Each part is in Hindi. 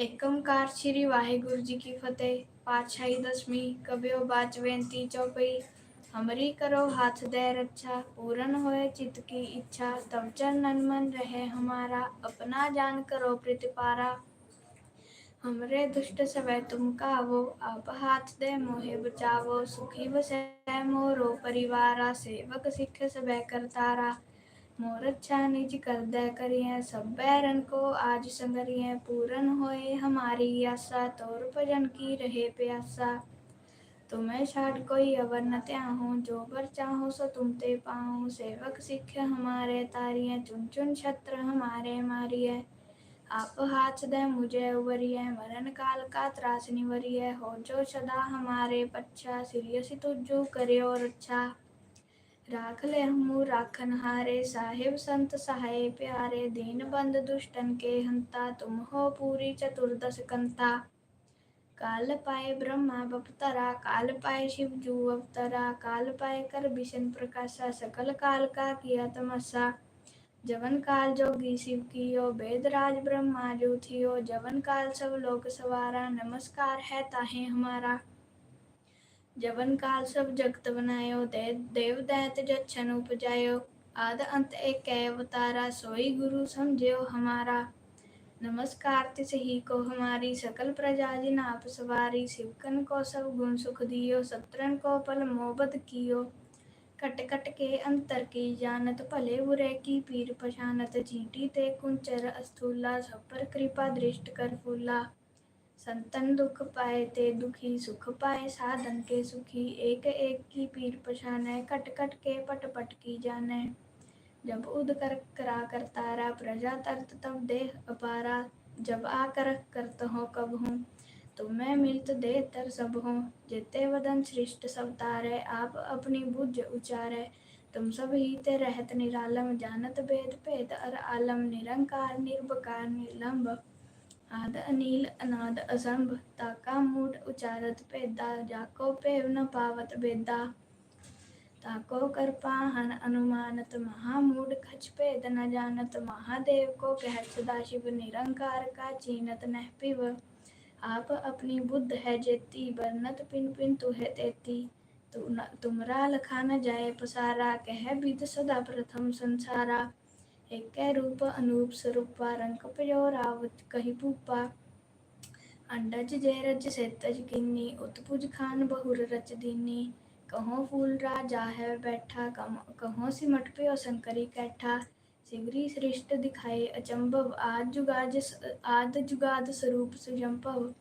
एकमकार श्री वाहिगुरु जी की फतेह। पातशाही दसवीं कभ्यो बाच बेनती चौपई। हमरी करो हाथ दे रक्षा पूर्ण होए चित की इच्छा। तब चल नन रहे हमारा, अपना जान करो प्रतिपारा हमरे दुष्ट सवै तुम कावो, आप हाथ दे मोहे बचावो। सुखी बसे मोरो परिवारा, सेवक सिख सवै करतारा। मोर अच्छा निज कर दे करिए, सब बैरन को आज संगरिए। पूरन होए हमारी आशा, तोर भजन की रहे प्यासा। तुम्हें छाड़ कोई अवर न त्याहूँ, जो बर चाहो सो तुम ते पाऊँ। सेवक सिख हमारे तारिये चुन चुन छत्र हमारे मारिये आप हाथ दे मुझे उबरिए मरण काल का त्रास निवरिए। हो जो सदा हमारे पच्छा सिरियस तुझू करियो रक्षा राख ले हमू राखन हारे साहेब संत सहाय प्यारे, दीन बंद दुष्टन के हंता, तुम हो पूरी चतुर्दश कंता। काल पाए ब्रह्मा बपतरा, काल पाए शिव जू अवतरा, काल पाए कर भीषण प्रकाशा, सकल काल का किया तमसा जवन काल जोगी शिव कियो वेद राज ब्रह्मा जो थियो। जवन काल सब लोक सवारा, नमस्कार है ताहे हमारा। जवन काल सब जगत बनायो दे देव दैत जच्छन उपजायो आद अंत एक अवतारा सोई गुरु समझो हमारा नमस्कार तिस ही को हमारी सकल प्रजा जिन आप सवारी शिवकन को सब गुण सुख दियो सत्रन को पल मोहबत कियो कट कट के अंतर की जानत भले बुरे की पीर पछानत चीटी ते कुंचर अस्थूला सब पर कृपा दृष्ट कर फूला संतन दुख पाए ते दुखी, सुख पाए साधन के सुखी। एक एक की पीर पछाने कट कट के पट पट की जाने जब उद कर करा कर तारा, प्रजा तरत तब देह अपारा। जब आकर करत हो कब हूँ तुम मैं मिलत दे तर सब हूँ। जेते वदन श्रेष्ठ सब तारे, आप अपनी बुझ उचारे। तुम सब ही ते रहत निरालम, जानत भेद भेद अर आलम। निरंकार निर्भकार निर्लंब। आद अनिल अनाद असंभ ताका मूड उचारत भेदा, जाको पेव न पावत बेदा ताको कर पाहन अनुमानत महामूड खच भेद न जानत महादेव को कह सदाशिव निरंकार का चीनत नह पिव। आप अपनी बुद्ध है जेती बरनत पिन पिन तुहे तेती। तुमरा लखा न जाए पसारा, कह विद सदा प्रथम संसारा। एक रूप अनूप स्वरूपा रंग पयो रावत कही भूपा। अंडज जय रज से तज किन्नी उत्पुज खान बहुर रच दीनी कहो फूल राजा है बैठा कहो सिमट पे शंकरी कैठा। सिगरी श्रेष्ठ दिखाए अचंभव, आज जुगाज आद जुगाद स्वरूप सुजंभव।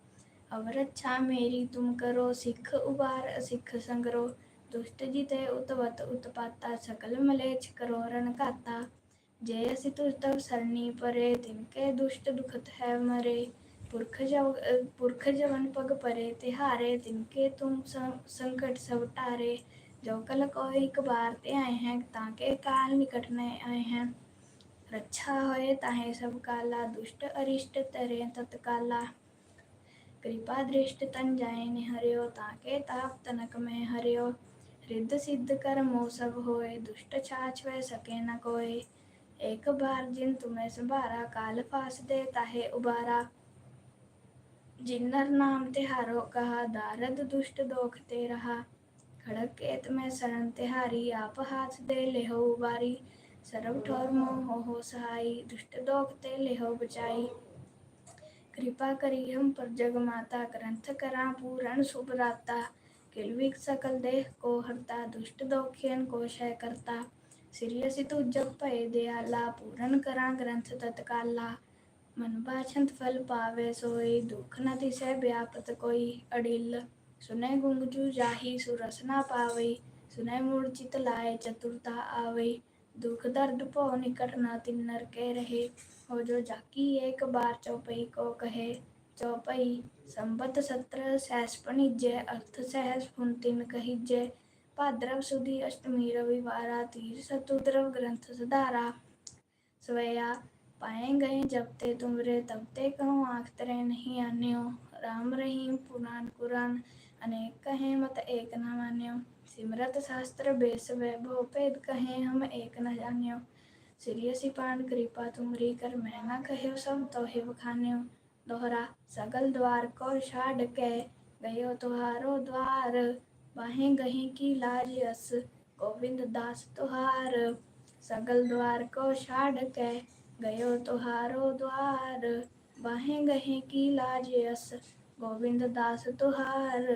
अवर अच्छा मेरी, तुम करो सिख उबार असिख संगरो। दुष्ट जिते उतवत, उत्पाता सकल मलेच्छ करो रण जय तुझ तव सरनी परे, तिनके दुष्ट दुखत है मरे। पुरख जव, पुरख जवन पग परे, तिहारे, तिनके तुम संकट सब टारे। जो कल को एक बार, ते आए हैं, ताके काल निकट आए हैं। रक्षा होए ताहे सब काला, दुष्ट अरिष्ट तरे तत्काला। कृपा दृष्ट तन जाए निहरियो, ताके ताप तनक में हरियो। रिद्ध सिद्ध कर मोह सब होए, दुष्ट छाछ सके न कोय एक बार जिन तुम्हें संभारा, काल फास दे ताहे उबारा। जिन्नर नाम तिहारो कहा, दारद दुष्ट दोख ते रहा खड़क केत में शरण तिहारी, आप हाथ दे लेहो उबारी। सरब ठोर मोह हो हो सहाई, दुष्ट दोख ते लेहो बचाई। कृपा करी हम पर जग माता, ग्रंथ करा पूरण शुभ राता। किलविक सकल देह को हरता, दुष्ट दोखियन को शय करता। सिरियसि तू जब पय दयाला पूरन करा ग्रंथ तत्काला मन बाछंत फल पावे सोई दुख न तिसै व्यापत कोई अडिल सुनै गुंगजू जाही सुरस ना पावई सुनै मूर्छित लाए चतुरता आवई दुख दर्द पो निकट न तिन्नर के रहे हो जो जाकी एक बार चौपई को कहे चौपई संबत सत्र सहस पणिजय अर्थ सहस फुनतिन कहिजय भाद्रव सुदी अष्टमी, रविवारा तीर सतुद्रव ग्रंथ सदारा स्वया पाए गए जब ते तुमरे तब ते कहूँ, आँख तरे नहीं आन्यो। राम रहीम, पुराण कुरान, अनेक कहे, मत एक न मान्यो। सिमरत शास्त्र, बेस, वैभव भेद कहे, हम एक न जान्यो। सिरियसि पान कृपा तुमरी कर मैं न कहो सब तो हिव खान्यो। दोहरा, सगल द्वार को छाड़ के गयो तुहारो द्वार। वहें गहें की लाज अस, गोविंद दास तुहार। सगल द्वार को छाड़ के गयो तुहारो द्वार। वाहे गहे की लाज अस, गोविंद दास तुहार।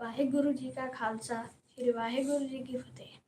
वाहे गुरु जी का खालसा, श्री वाहे गुरु जी की फतेह।